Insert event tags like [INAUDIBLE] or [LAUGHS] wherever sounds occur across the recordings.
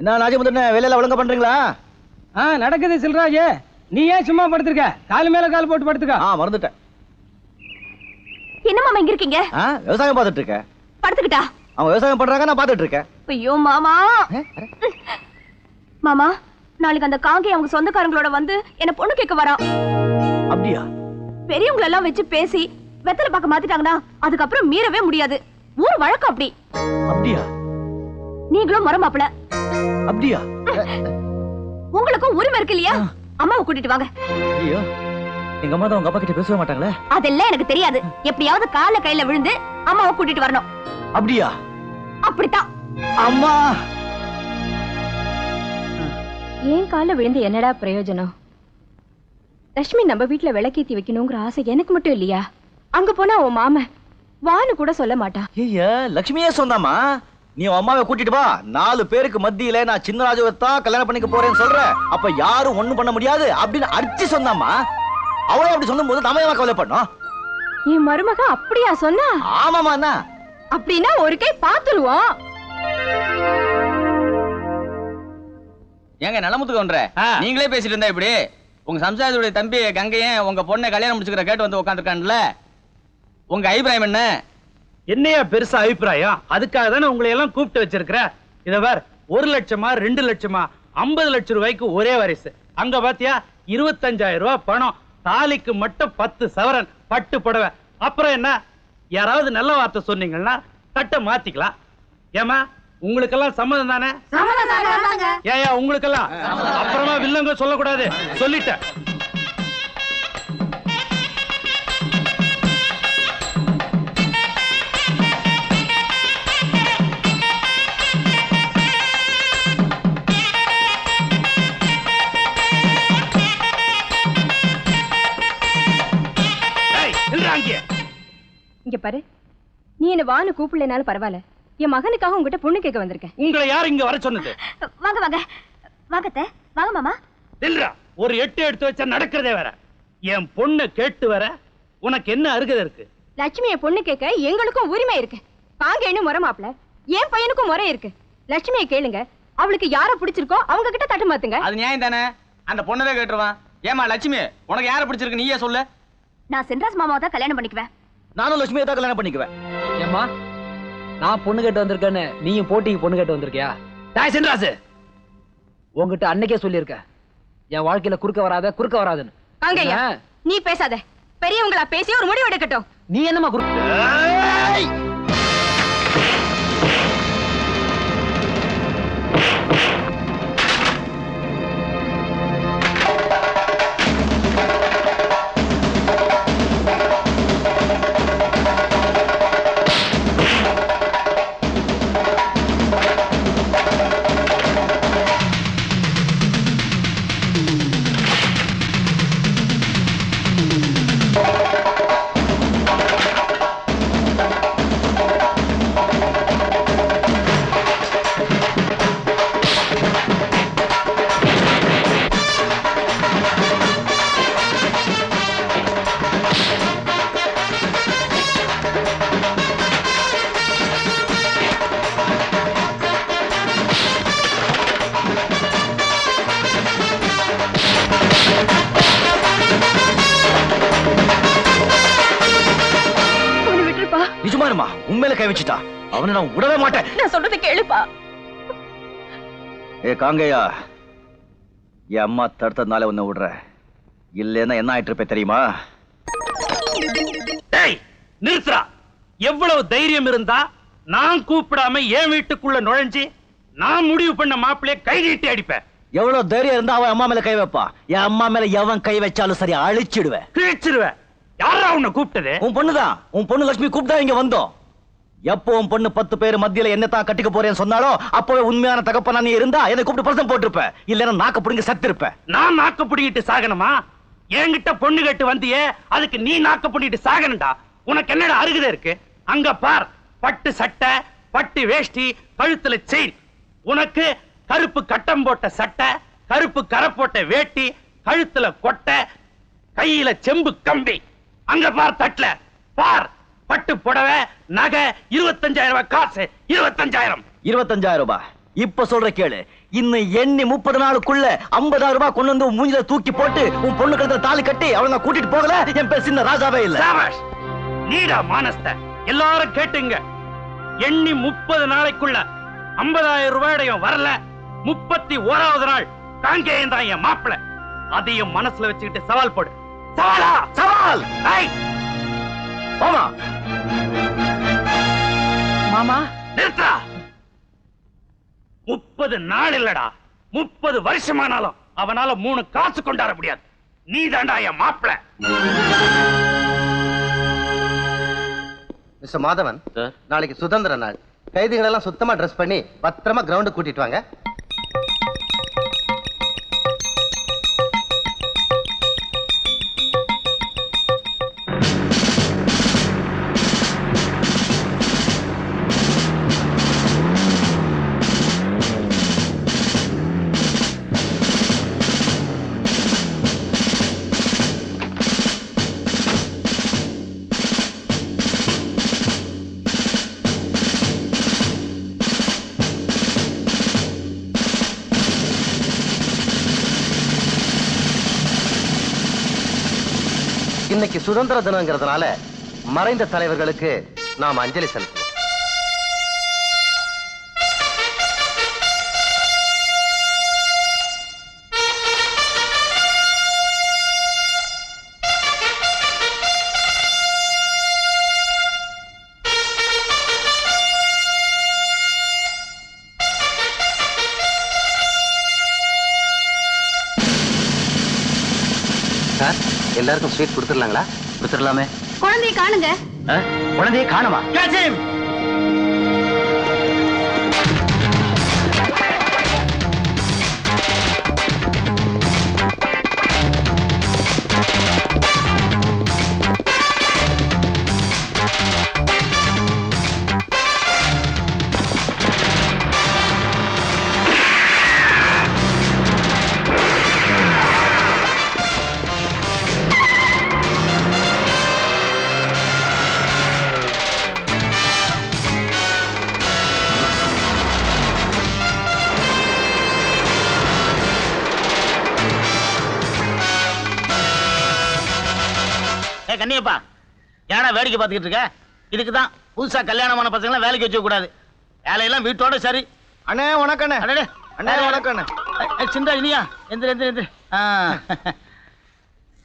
என்ன நாஜமுதண்ணே வேலையில ஒழுங்கா பண்றீங்களா? ஆ நடக்குது சில்ராஜ். நீ ஏன் சும்மா படுத்திருக்க? கால் மேல கால் போட்டு படுத்துக்க. ஆ மறந்துட்டேன். என்ன மாமா இங்க இருக்கீங்க? ஆ விவசாயம் பார்த்துட்டு இருக்கேன். படுத்துக்கிட்டா? அவங்க விவசாயம் பண்றாங்க நான் பார்த்துட்டு இருக்கேன். ஐயோ மாமா. மாமா நாளைக்கு அந்த காங்கை அவங்க சொந்தக்காரங்களோட வந்து என்ன பொண்ணு கேட்க வரான் அப்படியா? பெரியவங்கள எல்லாம் வச்சு பேசி வெத்தலை பார்க்க மாத்திட்டாங்கன்னா அதுக்கப்புறம் மீறவே முடியாது. ஊர் வழக்கம் அப்படி. அப்படியா? நீங்களும் முறை மாப்பிள. அப்படியா? உங்களுக்கும் உரிமை இருக்கு இல்லையா? அம்மாவை கூட்டிட்டு வாங்க. ஐயோ எங்க அம்மா தான் உங்க அப்பா கிட்ட பேசவே மாட்டாங்களே? அதெல்லாம் எனக்கு தெரியாது. எப்படியாவது கால கையில விழுந்து அம்மாவை கூட்டிட்டு வரணும். அப்படியா? அப்படித்தான். அம்மா! ஏன் கால விழுந்து என்னடா பிரயோஜனம்? லட்சுமி நம்ம வீட்ல விளக்கேத்தி வைக்கணுங்கிற ஆசை எனக்கு மட்டும் இல்லையா? அங்க போனா உன் மாமன் வான்னு கூட சொல்ல மாட்டான். ஐயா லட்சுமியே சொந்தாமா நீ அம்மாவை கூட்டிட்டு வா. நாலு பேருக்கு மத்தியில நான் சின்ன ராஜுவை தான் கல்யாணம் பண்ணிக்க போறேன்னு சொல்ற. அப்ப யாரும் ஒண்ணும் பண்ண முடியாது அப்படின்னு அடிச்சு சொன்னாமா அவளே அப்படி சொல்லும் போது நாம ஏன் கவலை பண்ணோம் என் மருமக அப்படியா சொன்னா? ஆமாமா அப்படின்னா ஒரு கை பாத்துருவோம் ஏங்க நலமுத்துக்கு ஒன்ற. நீங்களே பேசிட்டு இருந்தா இப்படி? உங்க சம்சாரத்துடைய தம்பி கங்கையன் உங்க பொண்ணை கல்யாணம் முடிச்சுக்கிற கேட்டு வந்து உட்காந்துருக்கான்ல உங்க அபிப்பிராயம் என்ன? என்னையா பெருசா அபிப்பிராயம் அதுக்காக தானே உங்களை எல்லாம் கூப்பிட்டு வச்சிருக்கிற? இத பார் ஒரு லட்சமா ரெண்டு லட்சமா ஐம்பது லட்சம் ரூபாய்க்கு ஒரே வரிசை. அங்க பாத்தியா இருபத்தஞ்சாயிரம் ரூபாய் பணம். தாலிக்கு மட்டும் பத்து சவரன் பட்டு புடவை. அப்புறம் என்ன? யாராவது நல்ல வார்த்தை சொன்னீங்கன்னா தட்டை மாத்திக்கலாம். ஏமா உங்களுக்கெல்லாம் சம்மதம் தானே? ஏயா உங்களுக்கெல்லாம்? அப்புறமா வில்லங்க சொல்லக்கூடாது. சொல்லிட்டேன். பாரு. நீ என்ன வான்னு கூப்பிடலனாலும் பரவாயில்ல. என் மகனுக்காக உங்ககிட்ட பொண்ணு கேட்க வந்திருக்கேன். உங்களை யார் இங்க வர சொன்னது? வாங்க வாங்க. வாங்க அத்தை. வாங்க மாமா. நில்றா. ஒரு எட்டு எடுத்து வச்சா நடக்கிறதே வேற. என் பொண்ணை கேட்டு வர உனக்கு என்ன அருகதை இருக்கு? லட்சுமிய பொண்ணு கேட்க எங்களுக்கும் உரிமை இருக்கு. காங்கேன்னு முறை மாப்பிள என் பையனுக்கும் முறை இருக்கு. லட்சுமியை கேளுங்க. அவளுக்கு யார பிடிச்சிருக்கோ அவங்க கிட்ட தட்டு மாத்துங்க. அது நியாயம் தானே? அந்த பொண்ணவே கேட்டுருவான். ஏமா லட்சுமி உனக்கு யாரை பிடிச்சிருக்கு? நீயே சொல்லு. நான் சென்றாஸ் மாமாவை தான் கல்யாணம் பண்ணிக்குவேன். நானும் லட்சுமியை தான் கல்யாணம் பண்ணிக்குவேன். ஏம்மா நான் பொண்ணு கேட்டு வந்திருக்கேன்னு நீயும் போட்டிக்கு பொண்ணு கேட்டு வந்திருக்கியா? டாய் சென்றாசு உங்ககிட்ட அன்னைக்கே சொல்லியிருக்கேன் என் வாழ்க்கையில குறுக்க வராத குறுக்க வராதுன்னு. காங்கய்யா என்ன? நீ பேசாத. பெரியவங்களா பேசி ஒரு முடிவு எடுக்கட்டும். நீ என்னம்மா குறுக்க ஏ காங்கையா. என் அம்மா தடுத்ததுனால உன்னை விடுற. இல்லைன்னா என்ன ஆயிட்டு இருப்பே தெரியுமா? டேய் நிறுத்துறா எவ்வளவு தைரியம் இருந்தா நான் கூப்பிடாம என் வீட்டுக்குள்ள நுழைஞ்சு நான் முடிவு பண்ண மாப்பிளைய கை நீட்டி அடிப்பேன். எவ்வளவு தைரியம் இருந்தா அவன் அம்மா மேல கை வைப்பா? என் அம்மா மேல எவன் கை வச்சாலும் சரி அழிச்சிடுவேன். கிழிச்சிருவேன். யாரா உன்னை கூப்பிட்டது? உன் பொண்ணுதான். உன் பொண்ணு லட்சுமி கூப்பிட்டா இங்க வந்தோம். எப்போ உன் பொண்ணு பத்து பேர் மத்தியில என்ன தான் கட்டிக்க போறேன்னு சொன்னாலும் அப்பவே உண்மையான தகப்பனா நீ இருந்தா என்னை கூப்பிட்டு பசம் போட்டிருப்ப. இல்லைன்னா நாக்க பிடிங்க செத்திருப்ப. நான் நாக்க பிடிக்கிட்டு சாகணுமா? என்கிட்ட பொண்ணு கட்டு வந்தியே அதுக்கு நீ நாக்க பிடிக்கிட்டு சாகணும்டா. உனக்கு என்னடா அருகுதே இருக்கு? அங்க பார் பட்டு சட்டை பட்டு வேஷ்டி கழுத்துல செயின். உனக்கு கருப்பு கட்டம் போட்ட சட்டை கருப்பு கரை போட்ட வேட்டி கழுத்துல கொட்டை கையில செம்பு கம்பி. அங்க பார் தட்டல பார். பட்டு புடவை நகை இருபத்தஞ்சாயிரம் ரூபாய் காசு இருபத்தஞ்சாயிரம். இருபத்தஞ்சாயிரம் ரூபாய். இப்ப சொல்ற கேளு. இன்னும் எண்ணி முப்பது நாளுக்குள்ள ஐம்பதாயிரம் ரூபாய் கொண்டு வந்து மூஞ்சில தூக்கி போட்டு உன் பொண்ணு கழுத்துல தாலி கட்டி அவளை நான் கூட்டிட்டு போகல என் பேர் சின்ன ராஜாவே இல்ல. நீடா மானஸ்த. எல்லாரும் கேட்டுங்க. எண்ணி முப்பது நாளைக்குள்ள ஐம்பதாயிரம் ரூபாயுடையும் வரல. முப்பத்தி ஓராவது நாள் காங்கேயம் தான் என் மாப்பிள. அதையும் மனசுல வச்சுக்கிட்டு சவால் போடு. சவாலா? சவால்! போமா மாமா. நிறுத்தா முப்பது நாள் இல்லடா. முப்பது வருஷமானாலும் அவனால மூணு காசு கொண்டாட முடியாது. நீ தாண்டா என் மாப்பிள. மிஸ்டர் மாதவன் நாளைக்கு சுதந்திர நாள். கைதிகள் எல்லாம் சுத்தமா ட்ரெஸ் பண்ணி பத்திரமா கிரவுண்டு கூட்டிட்டு வாங்க. சுதந்திர தினங்கிறதுனால மறைந்த தலைவர்களுக்கு நாம் அஞ்சலி செலுத்துவோம் எல்லாருக்கும் ஸ்வீட் கொடுத்துடலாங்களா? கொடுத்துடலாமே. குழந்தைய காணுங்க. குழந்தையை காணுமா? கண்ணியப்பா ஏன்னா வேடிக்கை பார்த்துக்கிட்டு இருக்க? இதுக்கு தான் புதுசா கல்யாணமான பசங்களை வேலைக்கு வச்சுக்க கூடாது. வேலையெல்லாம் வீட்டோட சரி. அண்ணே வணக்கம் அண்ணே அண்ணே அண்ணே ஏய், சிந்தா இனியா. எந்திர எந்திர எந்திர. ஆ.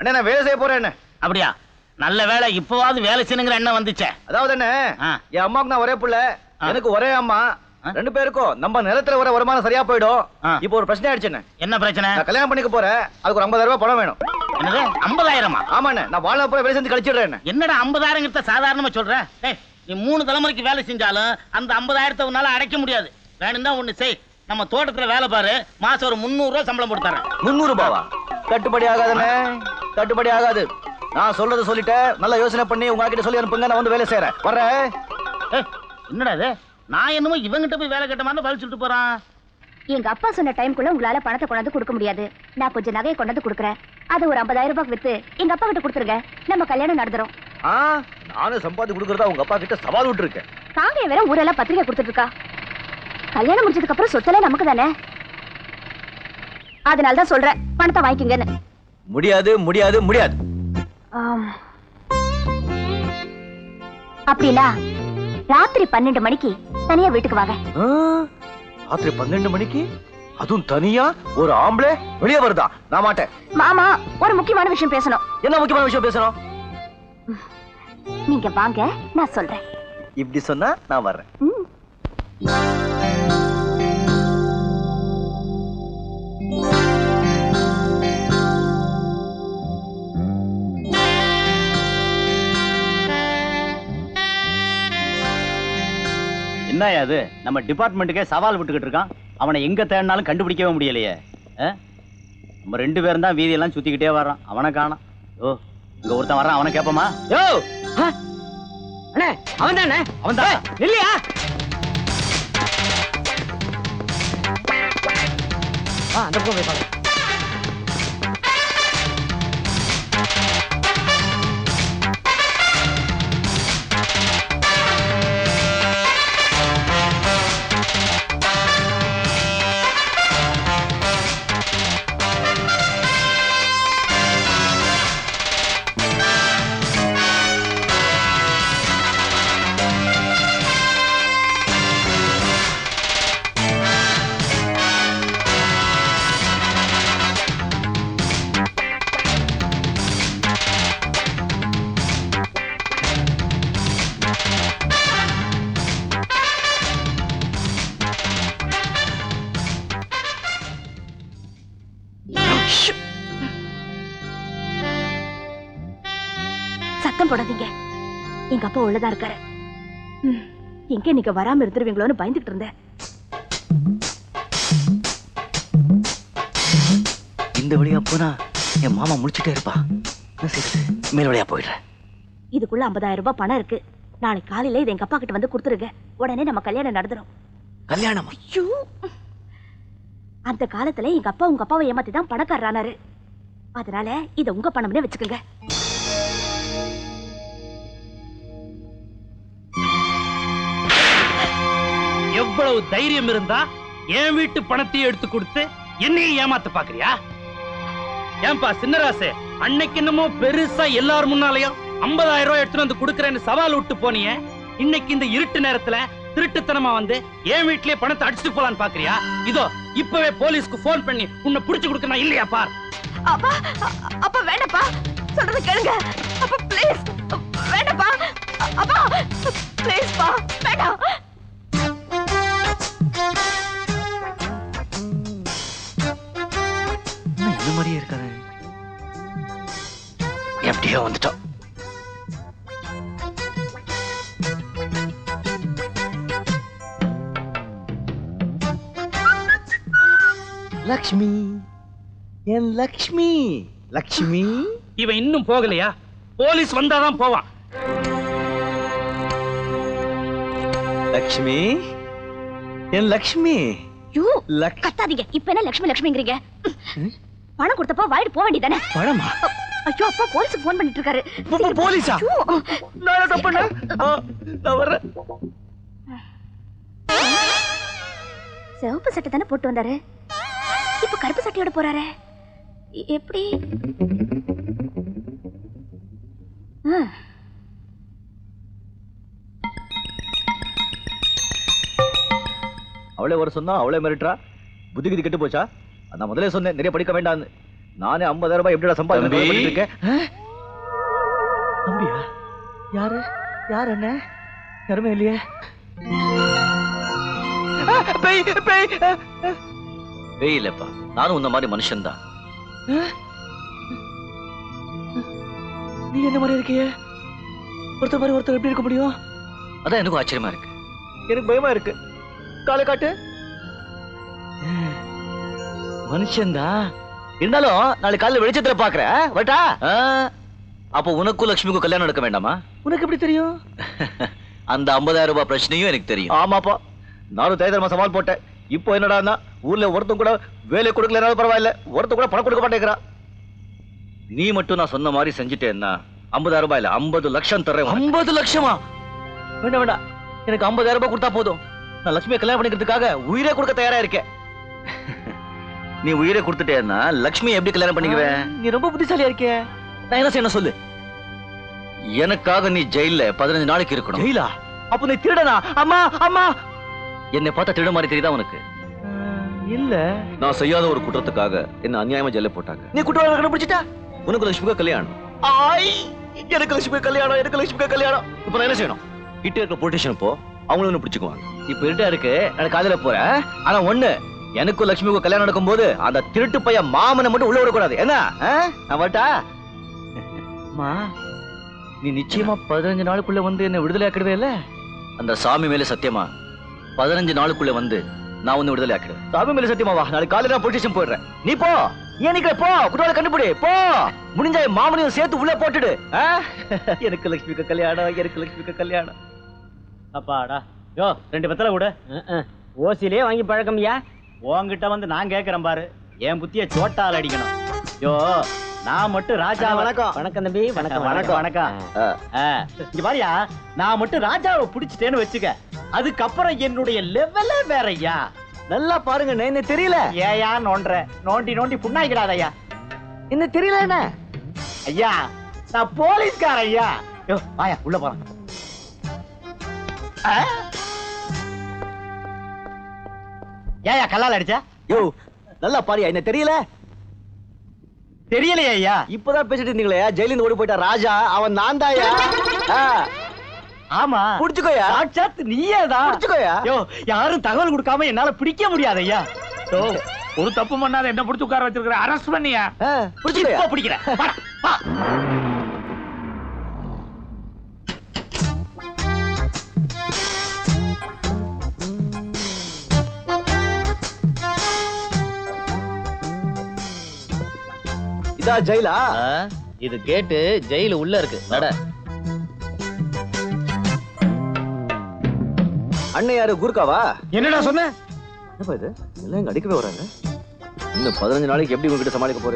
அண்ணே நான் வேலை செய்ய போறேன் அண்ணே. அப்படியா? நல்ல வேலை இப்பவாவது வேலை செய்யணுங்கிற எண்ணம் வந்துச்சே. அதாவது என்ன ஆ. என் அம்மாவுக்கு நான் ஒரே புள்ள. எனக்கு ஒரே அம்மா. ரெண்டு பேருக்கும் நம்ம நிலத்துல வர வருமானம் சரியா போயிடும். இப்போ ஒரு பிரச்சனை ஆயிடுச்சு அண்ணே. என்ன பிரச்சனை? கல்யாணம் பண்ணிக்க போறேன். அதுக்கு ஒரு ஐம்பதாயிரம் ரூபாய் பணம் வேணும். என்னது? ஐம்பதாயிரமா? ஆமாண்ணே நான் வாழ்நாள் பூரா வேலை செஞ்சு கழிச்சிடுறேன். என்னடா ஐம்பதாயிரங்கிறத சாதாரணமா சொல்ற? டேய் நீ மூணு தலைமுறைக்கு வேலை செஞ்சாலும் அந்த ஐம்பதாயிரத்தை உன்னால அடைக்க முடியாது. வேணும்னா ஒண்ணு செய். நம்ம தோட்டத்துல வேலை பாரு. மாசம் ஒரு முந்நூறு ரூபாய் சம்பளம் போட்டு தரேன். முந்நூறு ரூபாவா? கட்டுப்படி ஆகாதுண்ணே. கட்டுப்படி ஆகாது. நான் சொல்றதை சொல்லிட்டேன் நல்லா யோசனை பண்ணி உங்ககிட்ட சொல்லி அனுப்புங்க. நான் வந்து வேலை செய்யறேன் வர்றேன் என்னடா இது? நான் என்னமோ இவங்கிட்ட போய் வேலை கட்ட மாதிரி பதில் சொல்லிட்டு போறான். எங்க அப்பா சொன்ன டைம்குள்ள உங்களால பணத்தை கொண்டாந்து கொடுக்க முடியாது. நான் கொஞ்சம் நகையை கொண்டாந்து கொடுக்குறேன். அது ஒரு ஐம்பதாயிரம் ரூபாய்க்கு வித்து எங்க அப்பா கிட்ட கொடுத்துருங்க. நம்ம கல்யாணம் நடந்துரும். ஆ நானும் சம்பாதி கொடுக்கறதா உங்க அப்பா கிட்ட சவால் விட்டுருக்கேன். காங்கேய வேற ஊரெல்லாம் பத்திரிக்கை கொடுத்துட்டு இருக்கா கல்யாணம் முடிஞ்சதுக்கு அப்புறம் சொத்தெல்லாம் நமக்கு தானே? அதனால தான் சொல்றேன் பணத்தை வாங்கிக்கங்கன்னு. முடியாது முடியாது முடியாது. அப்படின்னா ராத்திரி பன்னெண்டு மணிக்கு தனியா வீட்டுக்கு வாங்க. ராத்திரி பன்னெண்டு மணிக்கு? அதுவும் தனியா? ஒரு ஆம்பளை? வெளியே வருதா? நான் மாட்டேன். மாமா ஒரு முக்கியமான விஷயம் பேசணும். என்ன முக்கியமான விஷயம் பேசணும்? நீங்க வாங்க நான் சொல்றேன். இப்படி சொன்னா நான் வர்றேன். ம். என்னயா அது? நம்ம டிபார்ட்மெண்ட்டுக்கே சவால் விட்டுக்கிட்டு இருக்கான். அவனை எங்க தேடினாலும் கண்டுபிடிக்கவே முடியலையே? நம்ம ரெண்டு பேரும் தான் வீதியெல்லாம் சுத்திக்கிட்டே வர்றான். அவனை காணோம். ஓ இங்க ஒருத்தன் வர்றான். அவனை கேட்போமா யோ? அண்ணே அவன் தானே? அவன் தான். இல்லையா அந்த பக்கம் போய் சத்தம் போடாதீங்க. எங்க அப்பா உள்ளதா இருக்காரு. எங்க நீங்க வராம இருந்துருவீங்களோன்னு பயந்துட்டு இருந்தேன். இந்த வழியா போனா என் மாமா முடிச்சுட்டே இருப்பா. மேல் வழியா போயிடுறேன். இதுக்குள்ள ஐம்பதாயிரம் ரூபாய் பணம் இருக்கு. நாளைக்கு காலையில இது எங்க அப்பா கிட்ட வந்து கொடுத்துருங்க. உடனே நம்ம கல்யாணம் நடந்துரும். கல்யாணம்? ஐயோ. அந்த காலத்துல எங்க அப்பா உங்க அப்பாவை ஏமாத்தி தான் பணக்காரரானாரு அதனால இத உங்க பணம்னே வச்சுக்கோங்க. எவ்வளவு தைரியம் இருந்தா என் வீட்டு பணத்தையும் எடுத்து கொடுத்து என்னையும் ஏமாத்த பாக்குறியா? ஏன்பா சின்னராசு அன்னைக்கு என்னமோ பெருசா எல்லார் முன்னாலையும் ஐம்பதாயிரம் ரூபாய் எடுத்துட்டு வந்து கொடுக்கறேன்னு சவால் விட்டு போனியே. இன்னைக்கு இந்த இருட்டு நேரத்துல திருட்டுத்தனமா வந்து என் வீட்லயே பணத்தை அடிச்சுட்டு போலான்னு பாக்குறியா? இதோ இப்பவே போலீஸ்க்கு போன் பண்ணி உன்னை புடிச்சு கொடுக்கணும் இல்லையா பார்? அப்பா அப்பா வேணப்பா சொல்றது கேளுங்க. அப்பா ப்ளீஸ் வேணப்பா அப்பா ப்ளீஸ் பா. இந்த மாதிரியே இருக்காரு எப்படியோ வந்துட்டோம். லக்ஷ்மி. என் லக்ஷ்மி. லக்ஷ்மி. இவன் இன்னும் போகலையா? போலீஸ் வந்தாதான் போவான். லக்ஷ்மி. என் லக்ஷ்மி. யூ லக் கத்தாதீங்க. இப்ப என்ன லட்சுமி லட்சுமிங்கிறீங்க பணம் கொடுத்தப்ப வாயிட்டு போக வேண்டியதானே? பழமா ஐயோ அப்பா போலீஸுக்கு போன் பண்ணிட்டு இருக்காரு போலீஸா? நான் தப்பு நான் வர்றேன். சிவப்பு சட்டை தானே போட்டு வந்தாரு? இப்ப கருப்பு சட்டையோட போறாரே. எப்படி? ஆ, அவளே வர சொன்னா அவளே மிரட்டுறா. புத்தி கிதி கெட்டு போச்சா? நான் முதல்ல சொன்னேன் நிறைய படிக்க வேண்டாம்னு. நானே 50000 ரூபாய் எப்படிடா சம்பாதிக்க இருக்கேன்? தம்பியா? யாரு? யார் என்ன யாருமே இல்லையே? பேய் பேய். பேய் இல்லப்பா நானும் உன்ன மாதிரி மனுஷன்தான். ஆ? நீ என்ன மாதிரி இருக்கியே? ஒருத்தர் மாதிரி ஒருத்தர் எப்படி இருக்க முடியும்? அதான் எனக்கும் ஆச்சரியமா இருக்கு. எனக்கு பயமா இருக்கு. காலை காட்டு. மனுஷன்தா? இருந்தாலும் நாளைக்கு காலையில வெளிச்சத்துல பாக்குறேன் வட்டா அப்போ உனக்கும் லட்சுமிக்கும் கல்யாணம் நடக்க வேண்டாமா? உனக்கு எப்படி தெரியும்? [LAUGHS] அந்த 50000 ரூபாய் பிரச்சனையும் எனக்கு தெரியும். ஆமாப்பா. நானும் தைரியமா சவால் போட்டேன். இப்போ என்னடான்னா ஊர்ல ஒருத்தன் கூட வேலை கொடுக்கலனாலும் பரவாயில்ல ஒருத்தன் கூட பணம் கொடுக்க மாட்டேங்கிறான். நீ மட்டும் நான் சொன்ன மாதிரி செஞ்சுட்டேன்னா 50000 ரூபாய் இல்ல 50 லட்சம் தர்றேன் ஐம்பது லட்சமா? வேண்டாம் வேண்டாம். எனக்கு 50000 ரூபாய் கொடுத்தா போதும். நான் லட்சுமியை கல்யாணம் பண்ணிக்கிறதுக்காக உயிரே கொடுக்க தயாரா இருக்கேன். [LAUGHS] நீ உயிரை கொடுத்துட்டேன்னா லக்ஷ்மி எப்படி கல்யாணம் பண்ணிக்குவேன்? நீ ரொம்ப புத்திசாலியா இருக்கே. நான் என்ன செய்யணும் சொல்லு. எனக்காக நீ ஜெயில்ல பதினஞ்சு நாளைக்கு இருக்கணும். ஜெயிலா? அப்ப நீ திருடனா? அம்மா அம்மா! என்னை பார்த்தா திருட மாதிரி தெரியுதா உனக்கு? இல்ல. நான் செய்யாத ஒரு குற்றத்துக்காக என்ன அநியாயமா ஜெயில போட்டாங்க. நீ குற்றவாளி கண்டுபிடிச்சிட்டா? உனக்கு லட்சுமிக்கு கல்யாணம். ஆய் எனக்கு லட்சுமி கல்யாணம் எனக்கு லட்சுமி கல்யாணம். இப்ப நான் என்ன செய்யணும்? கிட்ட இருக்க பொலிட்டிஷியன் போ அவங்களும் ஒண்ணு பிடிச்சுக்குவாங்க. இப்ப இருட்டா இருக்கு எனக்கு காலையில போறேன். ஆனா ஒண்ணு எனக்கும் லட்சுமிக்கும் கல்யாணம் நடக்கும்போது அந்த திருட்டு பையன் மாமனை மட்டும் உள்ள விடக்கூடாது. என்ன? நான் வரட்டா? அம்மா நீ நிச்சயமா பதினஞ்சு நாளுக்குள்ள வந்து என்ன விடுதலை ஆக்கிடுவே இல்ல? அந்த சாமி மேல சத்தியமா பதினஞ்சு நாளுக்குள்ள வந்து நான் உன்னை விடுதலை ஆக்கிடுவேன். சாமி மேல சத்தியமா வா. நாளைக்கு காலையில நான் பொலிட்டிஷன் போயிடுறேன். நீ போ. ஏன் நிக்கிற போ. குற்றவாளி கண்டுபிடி. போ. முடிஞ்சா மாமனையும் சேர்த்து உள்ள போட்டுடு? எனக்கு லட்சுமிக்கு கல்யாணம். எனக்கு லட்சுமிக்கு கல்யாணம். அப்பாடா. யோ ரெண்டு வெத்தலை விடு. ஓசிலே வாங்கி பழக்கம்யா உன்கிட்ட வந்து நான் கேக்குறேன் பாரு. என் புத்திய சோட்டால் அடிக்கணும். யோ நான் மட்டும் ராஜா வணக்கம். வணக்கம் தம்பி வணக்கம் வணக்கம் வணக்கம். இங்க பாரியா நான் மட்டும் ராஜாவை பிடிச்சிட்டேன்னு வச்சுக்க. அதுக்கப்புறம் என்னுடைய லெவலே வேறய்யா நல்லா பாருங்க என்ன தெரியல. ஏயா நோன்ற நோண்டி நோண்டி புண்ணாய்க்கிடாதய்யா. என்ன தெரியல என்ன? ஐயா நான் போலீஸ்கார ஐயா வாயா உள்ள போறான் ஏயா கல்லால் அடிச்சா? யோ நல்லா பாரியா என்ன தெரியல? தெரியலையா ஐயா. இப்பதான் பேசிட்டு இருந்தீங்களே ஜெயிலிருந்து ஓடி போயிட்டா ராஜா அவன் நான் தாயா ஆமா. புடிச்சுக்கோயா? சாட்சாத் நீயேதான் புடிச்சுக்கோயா? யோ யாரும் தகவல் கொடுக்காம என்னால பிடிக்க முடியாது ஐயா. ஒரு தப்பு பண்ணாத என்ன பிடிச்சு உட்கார வச்சிருக்கிற அரெஸ்ட் பண்ணியா? இப்போ பிடிக்கிறேன். இதா ஜெயிலா? இது கேட்டு ஜெயிலு உள்ள இருக்கு. நட. அண்ணன் யாரு? குர்காவா? என்னடா சொன்ன? என்னப்பா இது? எல்லாம் இங்க அடிக்கவே வராங்க? இன்னும் பதினஞ்சு நாளைக்கு எப்படி உங்ககிட்ட சமாளிக்க போறீங்க?